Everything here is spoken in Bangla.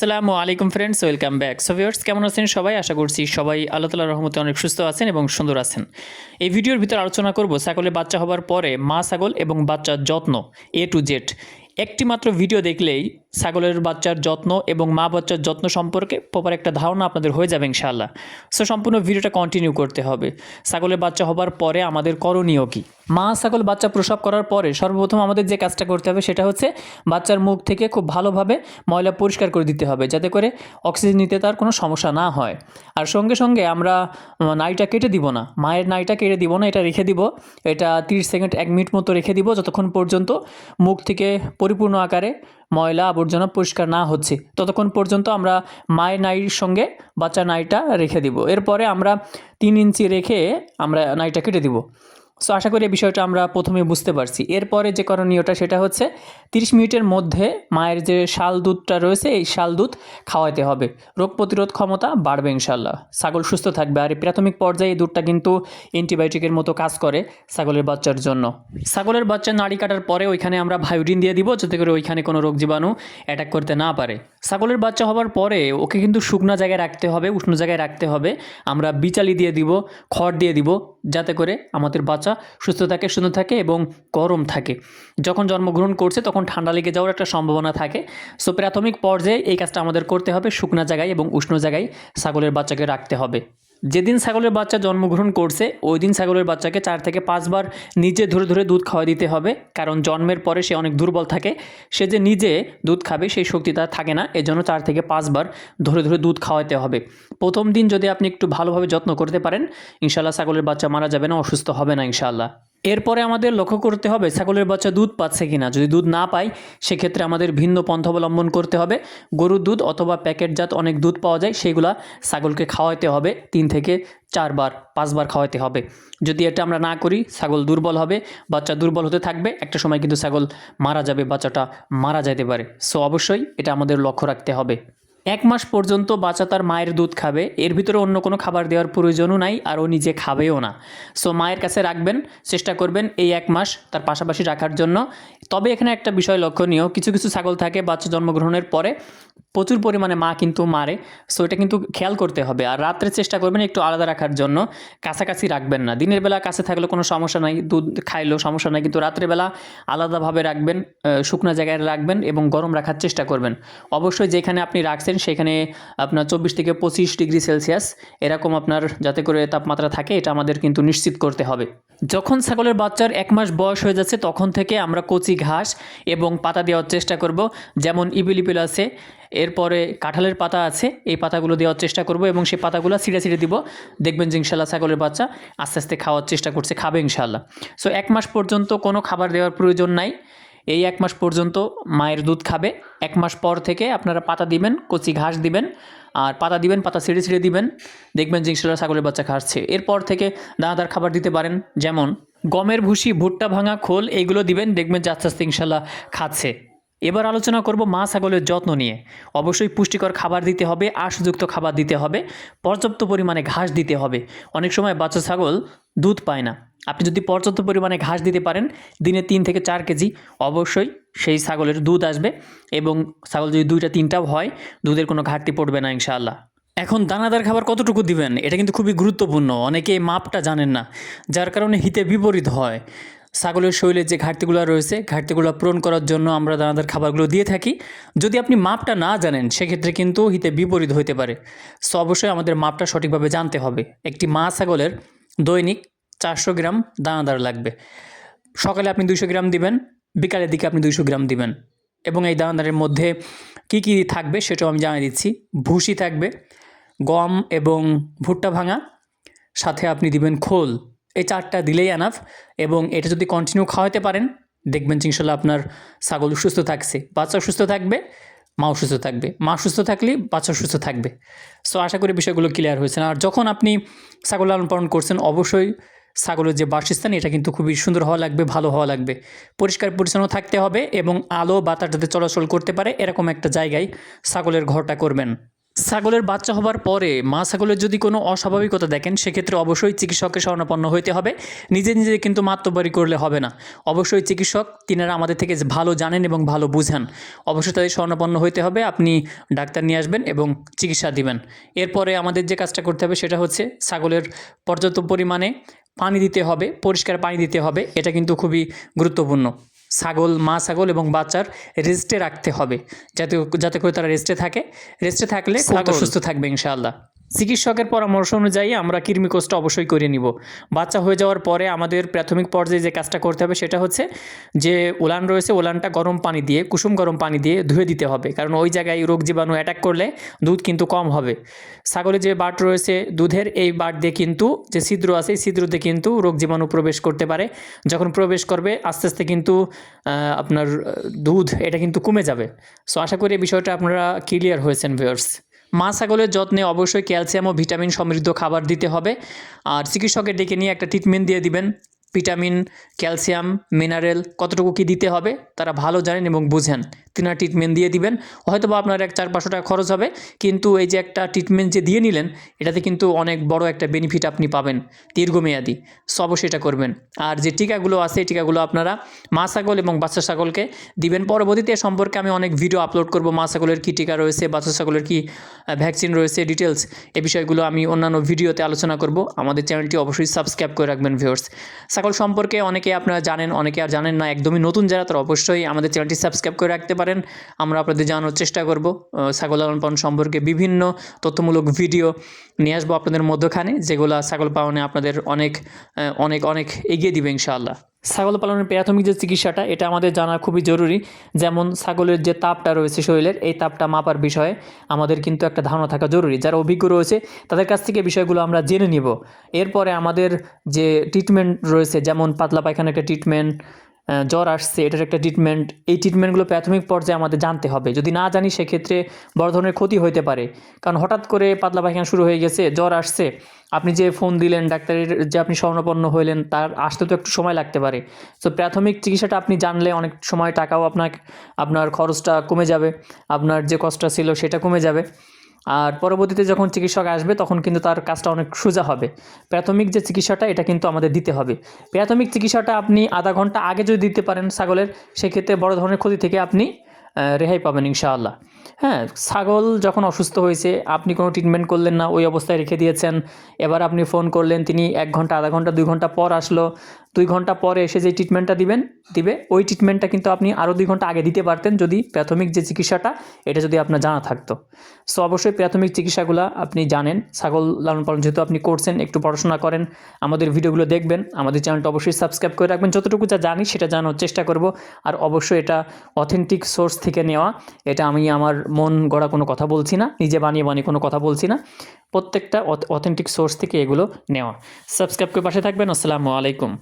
আসসালামু আলাইকুম friends welcome back so viewers কেমন আছেন সবাই? আশা করছি সবাই আল্লাহ তালার রহমতে অনেক সুস্থ আছেন এবং সুন্দর আছেন। এই ভিডিওর ভিতর আলোচনা করব ছাগলের বাচ্চা হবার পরে মা ছাগল এবং বাচ্চার যত্ন এ টু জেড একটি মাত্র ভিডিও দেখলেই ছাগলের বাচ্চার যত্ন এবং মা বাচ্চার যত্ন সম্পর্কে প্রপার একটা ধারণা আপনাদের হয়ে যাবে ইনশাআল্লাহ। সো সম্পূর্ণ ভিডিওটা কন্টিনিউ করতে হবে। ছাগলের বাচ্চা হবার পরে আমাদের করণীয় কী? মা ছাগল বাচ্চা প্রসব করার পরে সর্বপ্রথম আমাদের যে কাজটা করতে হবে সেটা হচ্ছে বাচ্চার মুখ থেকে খুব ভালোভাবে ময়লা পরিষ্কার করে দিতে হবে যাতে করে অক্সিজেন নিতে তার কোনো সমস্যা না হয়। আর সঙ্গে সঙ্গে আমরা নাইটা কেটে দিব না। মায়ের নাইটা কেটে দিব না, এটা রেখে দিব। এটা তিরিশ সেকেন্ড এক মিনিট মতো রেখে দিব যতক্ষণ পর্যন্ত মুখ থেকে পরিপূর্ণ আকারে ময়লা আবর্জনা পরিষ্কার না হচ্ছে। ততক্ষণ পর্যন্ত আমরা মায়ের নাইর সঙ্গে বাচ্চা নাইটা রেখে দিব। এরপরে আমরা তিন ইঞ্চি রেখে আমরা নাইটা কেটে দিব। সো আশা করি এই বিষয়টা আমরা প্রথমে বুঝতে পারছি। এরপরে যে করণীয়টা, সেটা হচ্ছে তিরিশ মিনিটের মধ্যে মায়ের যে শাল দুধটা রয়েছে, এই শাল দুধ খাওয়াতে হবে। রোগ প্রতিরোধ ক্ষমতা বাড়বে ইনশাল্লাহ ছাগল সুস্থ থাকবে। আর প্রাথমিক পর্যায়ে এই দুধটা কিন্তু অ্যান্টিবায়োটিকের মতো কাজ করে ছাগলের বাচ্চার জন্য। ছাগলের বাচ্চা নাড়ি কাটার পরে ওইখানে আমরা ভায়োডিন দিয়ে দিব, যাতে করে ওইখানে কোনো রোগ জীবাণু অ্যাটাক করতে না পারে। ছাগলের বাচ্চা হওয়ার পরে ওকে কিন্তু শুকনো জায়গায় রাখতে হবে, উষ্ণ জায়গায় রাখতে হবে। আমরা বিচালি দিয়ে দিব, খড় দিয়ে দিব, যাতে করে আমাদের বাচ্চা সুস্থ থাকে, সুন্দর থাকে এবং গরম থাকে। যখন জন্মগ্রহণ করছে, তখন ঠান্ডা লেগে যাওয়ার একটা সম্ভাবনা থাকে। সো প্রাথমিক পর্যায়ে এই কাজটা আমাদের করতে হবে, শুকনা জায়গায় এবং উষ্ণ জায়গায় ছাগলের বাচ্চাকে রাখতে হবে। যেদিন ছাগলের বাচ্চা জন্মগ্রহণ করছে ওই দিন ছাগলের বাচ্চাকে চার থেকে পাঁচবার নিজে ধরে ধরে দুধ খাওয়া দিতে হবে, কারণ জন্মের পরে সে অনেক দুর্বল থাকে। সে যে নিজে দুধ খাবে, সেই শক্তি তার থাকে না, এজন্য চার থেকে পাঁচবার ধরে ধরে দুধ খাওয়াতে হবে। প্রথম দিন যদি আপনি একটু ভালোভাবে যত্ন করতে পারেন ইনশাল্লাহ ছাগলের বাচ্চা মারা যাবে না, অসুস্থ হবে না ইনশাল্লাহ এরপরে আমাদের লক্ষ্য করতে হবে ছাগলের বাচ্চা দুধ পাচ্ছে কি না যদি দুধ না পায় সেক্ষেত্রে আমাদের ভিন্ন পন্থা অবলম্বন করতে হবে। গরুর দুধ অথবা প্যাকেটজাত অনেক দুধ পাওয়া যায়, সেগুলা ছাগলকে খাওয়াতে হবে, তিন থেকে চারবার, পাঁচবার খাওয়াতে হবে। যদি এটা আমরা না করি, ছাগল দুর্বল হবে, বাচ্চা দুর্বল হতে থাকবে, একটা সময় কিন্তু ছাগল মারা যাবে, বাচ্চাটা মারা যেতে পারে। সো অবশ্যই এটা আমাদের লক্ষ্য রাখতে হবে। এক মাস পর্যন্ত বাচ্চা তার মায়ের দুধ খাবে। এর ভিতরে অন্য কোনো খাবার দেওয়ার প্রয়োজনও নাই আর ও নিজে খাবেও না। সো মায়ের কাছে রাখবেন, চেষ্টা করবেন এই এক মাস তার পাশাপাশি রাখার জন্য। তবে এখানে একটা বিষয় লক্ষণীয়, কিছু কিছু ছাগল থাকে বাচ্চা জন্মগ্রহণের পরে প্রচুর পরিমাণে মা কিন্তু মারে। সো এটা কিন্তু খেয়াল করতে হবে আর রাত্রে চেষ্টা করবেন একটু আলাদা রাখার জন্য। কাছাকাছি রাখবেন না। দিনের বেলা কাছে থাকলে কোনো সমস্যা নাই, দুধ খাইলেও সমস্যা নাই, কিন্তু রাত্রেবেলা আলাদাভাবে রাখবেন শুকনো জায়গায় রাখবেন এবং গরম রাখার চেষ্টা করবেন। অবশ্যই যেখানে আপনি রাখছেন সেখানে আপনার চব্বিশ থেকে পঁচিশ ডিগ্রি সেলসিয়াস। এরকম আপনার যাতে করে তাপমাত্রা থাকে, এটা আমাদের কিন্তু নিশ্চিত করতে হবে। যখন ছাগলের বাচ্চার এক মাস বয়স হয়ে যাচ্ছে, তখন থেকে আমরা কচি ঘাস এবং পাতা দেওয়ার চেষ্টা করব। যেমন ইবিলিপিল আছে, এরপরে কাঁঠালের পাতা আছে, এই পাতাগুলো দেওয়ার চেষ্টা করব এবং সেই পাতাগুলো ছিঁড়ে ছিঁড়ে দিব। দেখবেন যে ইনশাল্লাহ ছাগলের বাচ্চা আস্তে আস্তে খাওয়ার চেষ্টা করছে, খাবে ইনশাল্লাহ সো এক মাস পর্যন্ত কোনো খাবার দেওয়ার প্রয়োজন নাই। এই এক মাস পর্যন্ত মায়ের দুধ খাবে। এক মাস পর থেকে আপনারা পাতা দিবেন, কচি ঘাস দিবেন, আর পাতা দিবেন, পাতা ছিঁড়ে ছিঁড়ে দিবেন। দেখবেন যে ইনশাল্লাহ ছাগলের বাচ্চা খাচ্ছে। এরপর থেকে দানাদার খাবার দিতে পারেন। যেমন গমের ভুসি, ভুট্টা ভাঙা খোল, এইগুলো দিবেন। দেখবেন যে আস্তে আস্তে ইনশাল্লাহ খাচ্ছে। এবার আলোচনা করব মা ছাগলের যত্ন নিয়ে। অবশ্যই পুষ্টিকর খাবার দিতে হবে, আঁশযুক্ত খাবার দিতে হবে, পর্যাপ্ত পরিমাণে ঘাস দিতে হবে। অনেক সময় বাচ্চা ছাগল দুধ পায় না। আপনি যদি পর্যাপ্ত পরিমাণে ঘাস দিতে পারেন, দিনে তিন থেকে চার কেজি অবশ্যই সেই ছাগলের দুধ আসবে এবং ছাগল যদি দুইটা, তিনটাও হয়, দুধের কোনো ঘাটতি পড়বে না ইনশাআল্লাহ। এখন দানাদার খাবার কতটুকু দিবেন? এটা কিন্তু খুবই গুরুত্বপূর্ণ। অনেকে মাপটা জানেন না, যার কারণে হিতে বিপরীত হয়। ছাগলের শরীরে যে ঘাটতিগুলো রয়েছে, ঘাটতিগুলো পূরণ করার জন্য আমরা দানাদার খাবারগুলো দিয়ে থাকি। যদি আপনি মাপটা না জানেন, সেক্ষেত্রে কিন্তু হিতে বিপরীত হতে পারে। সো অবশ্যই আমাদের মাপটা সঠিকভাবে জানতে হবে। একটি মা ছাগলের দৈনিক চারশো গ্রাম দানাদার লাগবে। সকালে আপনি দুইশো গ্রাম দিবেন, বিকালের দিকে আপনি দুইশো গ্রাম দিবেন। এবং এই দানাদারের মধ্যে কি কি থাকবে সেটাও আমি জানিয়ে দিচ্ছি। ভুসি থাকবে, গম এবং ভুট্টা ভাঙা, সাথে আপনি দিবেন খোল। এই চারটা দিলেই এনাফ এবং এটা যদি কন্টিনিউ খাওয়াতে পারেন, দেখবেন ইনশাল্লাহ আপনার ছাগল সুস্থ থাকছে। বাচ্চা সুস্থ থাকবে, মাও সুস্থ থাকবে। মা সুস্থ থাকলে বাচ্চা সুস্থ থাকবে। সো আশা করি বিষয়গুলো ক্লিয়ার হয়েছে। আর যখন আপনি ছাগল লালন পালন করছেন, অবশ্যই ছাগলের যে বাসস্থান, এটা কিন্তু খুবই সুন্দর হওয়া লাগবে, ভালো হওয়া লাগবে। পরিষ্কার পরিচ্ছন্ন থাকতে হবে এবং আলো বাতাস যাতে চলাচল করতে পারে, এরকম একটা জায়গায় ছাগলের ঘরটা করবেন। ছাগলের বাচ্চা হবার পরে মা ছাগলের যদি কোনো অস্বাভাবিকতা দেখেন, সেক্ষেত্রে অবশ্যই চিকিৎসকের শরণাপন্ন হইতে হবে। নিজে নিজে কিন্তু মাত্রবাড়ি করলে হবে না। অবশ্যই চিকিৎসক তিনারা আমাদের থেকে ভালো জানেন এবং ভালো বুঝেন, অবশ্যই তাদের শরণাপন্ন হইতে হবে। আপনি ডাক্তার নিয়ে আসবেন এবং চিকিৎসা দিবেন। এরপরে আমাদের যে কাজটা করতে হবে, সেটা হচ্ছে ছাগলের পর্যাপ্ত পরিমাণে পানি দিতে হবে, পরিষ্কার পানি দিতে হবে। এটা কিন্তু খুবই গুরুত্বপূর্ণ। ছাগল মা ছাগল এবং বাচ্চার রেস্টে রাখতে হবে। যাতে যাতে করে তারা রেস্টে থাকে। রেস্টে থাকলে সুস্থ থাকবে ইনশাআল্লাহ। চিকিৎসকের পরামর্শ অনুযায়ী আমরা কৃমি কোষটা অবশ্যই করে নিব। বাচ্চা হয়ে যাওয়ার পরে আমাদের প্রাথমিক পর্যায়ে যে কাজটা করতে হবে সেটা হচ্ছে যে উলান রয়েছে, উলানটা গরম পানি দিয়ে, কুসুম গরম পানি দিয়ে ধুয়ে দিতে হবে। কারণ ওই জায়গায় রোগ জীবাণু অ্যাটাক করলে দুধ কিন্তু কম হবে। ছাগলের যে বাট রয়েছে, দুধের এই বাট দিয়ে কিন্তু যে ছিদ্র আছে, এই ছিদ্রতে কিন্তু রোগ জীবাণু প্রবেশ করতে পারে। যখন প্রবেশ করবে, আস্তে আস্তে কিন্তু আপনার দুধ এটা কিন্তু কমে যাবে। সো আশা করি এই বিষয়টা আপনারা ক্লিয়ার হয়েছেন ভিউয়ার্স মা ছাগলের যত্নে অবশ্যই ক্যালসিয়াম ও ভিটামিন সমৃদ্ধ খাবার দিতে হবে। আর চিকিৎসকের ডেকে নিয়ে একটা ট্রিটমেন্ট দিয়ে দিবেন। ভিটামিন, ক্যালসিয়াম, মিনারেল কতটুকু কী দিতে হবে তারা ভালো জানেন এবং বুঝেন। তিনারা ট্রিটমেন্ট দিয়ে দিবেন। হয়তো বা আপনার এক চার পাঁচশো টাকা খরচ হবে, কিন্তু এই যে একটা ট্রিটমেন্ট যে দিয়ে নিলেন, এটাতে কিন্তু অনেক বড় একটা বেনিফিট আপনি পাবেন, দীর্ঘমেয়াদী। সো অবশ্যই এটা করবেন। আর যে টিকাগুলো আছে, এই টিকাগুলো আপনারা মা ছাগল এবং বাচ্চা ছাগলকে দিবেন। পরবর্তীতে সম্পর্কে আমি অনেক ভিডিও আপলোড করব, মা ছাগলের কী টিকা রয়েছে, বাচ্চা ছাগলের কী ভ্যাকসিন রয়েছে ডিটেলস এ বিষয়গুলো আমি অন্যান্য ভিডিওতে আলোচনা করব। আমাদের চ্যানেলটি অবশ্যই সাবস্ক্রাইব করে রাখবেন ভিউয়ার্স ছাগল সম্পর্কে অনেকে আপনারা জানেন, অনেকে আর জানেন না, একদমই নতুন যারা তারা অবশ্যই আমাদের চ্যানেলটি সাবস্ক্রাইব করে রাখতে পারেন। আমরা আপনাদের জানানোর চেষ্টা করব ছাগল লালন পালন সম্পর্কে বিভিন্ন তথ্যমূলক ভিডিও নিয়ে আসব আপনাদের মধ্যখানে, যেগুলো ছাগল পালনে আপনাদের অনেক অনেক অনেক এগিয়ে দিবে ইনশাআল্লাহ। ছাগল পালনের প্রাথমিক যে চিকিৎসাটা, এটা আমাদের জানা খুবই জরুরি। যেমন ছাগলের যে তাপটা রয়েছে শরীরের, এই তাপটা মাপার বিষয়ে আমাদের কিন্তু একটা ধারণা থাকা জরুরি। যারা অভিজ্ঞ রয়েছে, তাদের কাছ থেকে বিষয়গুলো আমরা জেনে নিব। এরপরে আমাদের যে ট্রিটমেন্ট রয়েছে, যেমন পাতলা পায়খানা একটা ট্রিটমেন্ট জ্বর আসছে, এটার একটা ট্রিটমেন্ট এই ট্রিটমেন্টগুলো প্রাথমিক পর্যায়ে আমাদের জানতে হবে। যদি না জানি, সেক্ষেত্রে বড় ধরনের ক্ষতি হতে পারে। কারণ হঠাৎ করে পাতলা পায়খানা শুরু হয়ে গেছে, জ্বর আসছে। আপনি যে ফোন দিলেন, ডাক্তারের যে আপনি স্বর্ণপন্ন হইলেন, তার আসতে তো একটু সময় লাগতে পারে। তো প্রাথমিক চিকিৎসাটা আপনি জানলে অনেক সময় টাকাও আপনার আপনার খরচটা কমে যাবে। আপনার যে কষ্টটা ছিল, সেটা কমে যাবে। আর পরবর্তীতে যখন চিকিৎসক আসবে, তখন কিন্তু তার কাজটা অনেক সোজা হবে। প্রাথমিক যে চিকিৎসাটা, এটা কিন্তু আমাদের দিতে হবে। প্রাথমিক চিকিৎসাটা আপনি আধা ঘণ্টা আগে যদি দিতে পারেন ছাগলের, সেক্ষেত্রে বড় ধরনের ক্ষতি থেকে আপনি রেহাই পাবেন ইনশাআল্লাহ। হ্যাঁ ছাগল যখন অসুস্থ হয়েছে, আপনি কোনো ট্রিটমেন্ট করলেন না, ওই অবস্থায় রেখে দিয়েছেন। এবার আপনি ফোন করলেন, তিনি এক ঘণ্টা, আধা ঘণ্টা, দুই ঘণ্টা পর আসলো। দুই ঘণ্টা পরে এসে যে ট্রিটমেন্টটা দিবেন, দিবে, ওই ট্রিটমেন্টটা কিন্তু আপনি আরও দুই ঘণ্টা আগে দিতে পারতেন যদি প্রাথমিক যে চিকিৎসাটা, এটা যদি আপনার জানা থাকতো। সো অবশ্যই প্রাথমিক চিকিৎসাগুলো আপনি জানেন। ছাগল লালন পালন যেহেতু আপনি করছেন, একটু পড়াশোনা করেন, আমাদের ভিডিওগুলো দেখবেন। আমাদের চ্যানেলটা অবশ্যই সাবস্ক্রাইব করে রাখবেন। যতটুকু যা জানি, সেটা জানার চেষ্টা করব। আর অবশ্যই এটা অথেন্টিক সোর্স থেকে নেওয়া। এটা আমি আমার মন গড়া কোনো কথা বলছি না, নিজে বানিয়ে বানিয়ে কোনো কথা বলছি না। প্রত্যেকটা অথেন্টিক সোর্স থেকে এগুলো নেওয়া। সাবস্ক্রাইব করে পাশে থাকবেন। আসসালামু আলাইকুম।